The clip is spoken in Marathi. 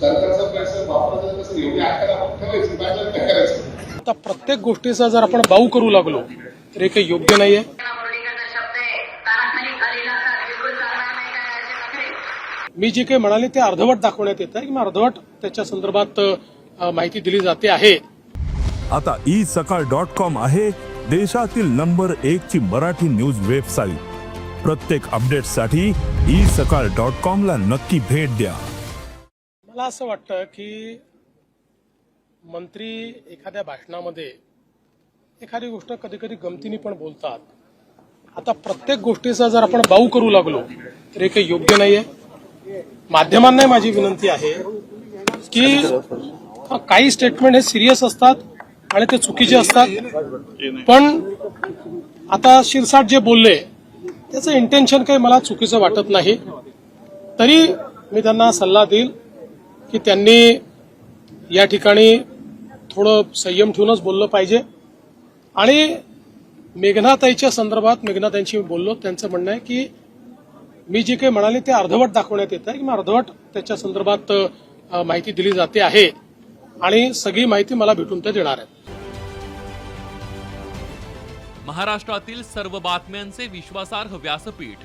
सरकारचा पैसा कसं एवढी आकार आपण ठेवायची बाजार काय करायचं? आता प्रत्येक गोष्टीचा जर आपण बाऊ करू लागलो तर हे काही योग्य नाहीये. मी जे काही म्हणाले ते अर्धवट दाखवण्यात येत आहे. किंवा अर्धवट त्याच्या संदर्भात माहिती दिली जाते आहे. आता ई सकाळ डॉट कॉम आहे देशातील नंबर एक ची मराठी न्यूज वेबसाईट. प्रत्येक अपडेटसाठी ई सकाळ डॉट कॉम ला नक्की भेट द्या. मला असं वाटतं की मंत्री एखाद्या भाषणामध्ये एखादी गोष्ट कधी कधी गमतीने पण बोलतात. आता प्रत्येक गोष्टीचा जर आपण बाऊ करू लागलो तर हे काही योग्य नाहीये. माध्यमांनाही माझी विनंती आहे की काही स्टेटमेंट हे सिरियस असतात आणि ते चुकीचे असतात. पण आता शिरसाट जे बोलले त्याचं इंटेन्शन काही मला चुकीचं वाटत नाही. तरी मी त्यांना सल्ला देईल. की त्यांनी या ठिकाणी थोडं संयम ठेवूनच बोललं पाहिजे. आणि मेघनाताईच्या संदर्भात मेघनाताईंशी मी बोललो. त्यांचं म्हणणं आहे की मी जे काही म्हणाले ते अर्धवट दाखवण्यात येत आहे. किंवा अर्धवट त्याच्या संदर्भात माहिती दिली जाते आहे. आणि सगळी माहिती मला भेटून ते देणार आहेत. महाराष्ट्रातील सर्व बातम्यांचे विश्वासार्ह व्यासपीठ